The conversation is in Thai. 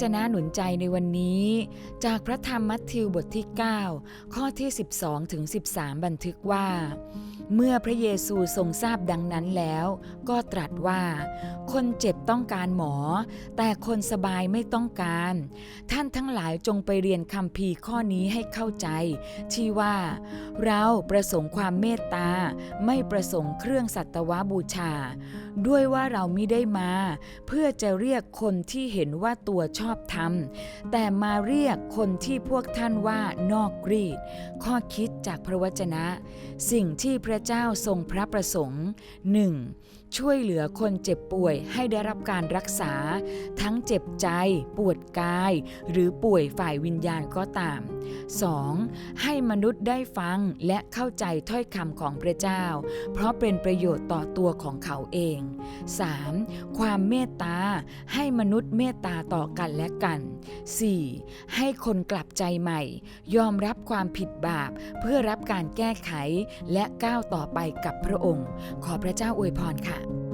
จนะหนุนใจในวันนี้ จากพระธรรมมัทธิวบทที่ 9 ข้อที่ 12ถึง13 บันทึกว่า เมื่อพระเยซูทรงทราบดังนั้นแล้ว ก็ตรัสว่า คนเจ็บต้องการหมอ แต่คนสบายไม่ต้องการ ท่านทั้งหลายจงไปเรียนคำพีข้อนี้ให้เข้าใจ ที่ว่า เราประสงค์ความเมตตา ไม่ประสงค์เครื่องสัตวบูชา ด้วยว่าเราไมิได้มา เพื่อจะเรียกคนที่เห็นว่าตัวชอบธรรมแต่มาเรียกคนที่พวกท่านว่านอกรีด ข้อคิดจากพระวจนะ สิ่งที่พระเจ้าทรงพระประสงค์ 1. ช่วยเหลือคนเจ็บป่วยให้ได้รับการรักษา ทั้งเจ็บใจ ปวดกาย หรือป่วยฝ่ายวิญญาณก็ตาม 2. ให้มนุษย์ได้ฟังและเข้าใจถ้อยคำของพระเจ้า เพราะเป็นประโยชน์ต่อตัวของเขาเอง 3. ความเมตตา ให้มนุษย์เมตตาต่อกันและกัน 4. ให้คนกลับใจใหม่ ยอมรับความผิดบาป เพื่อรับการแก้ไขและก้าวต่อไปกับพระองค์ ขอพระเจ้าอวยพรค่ะ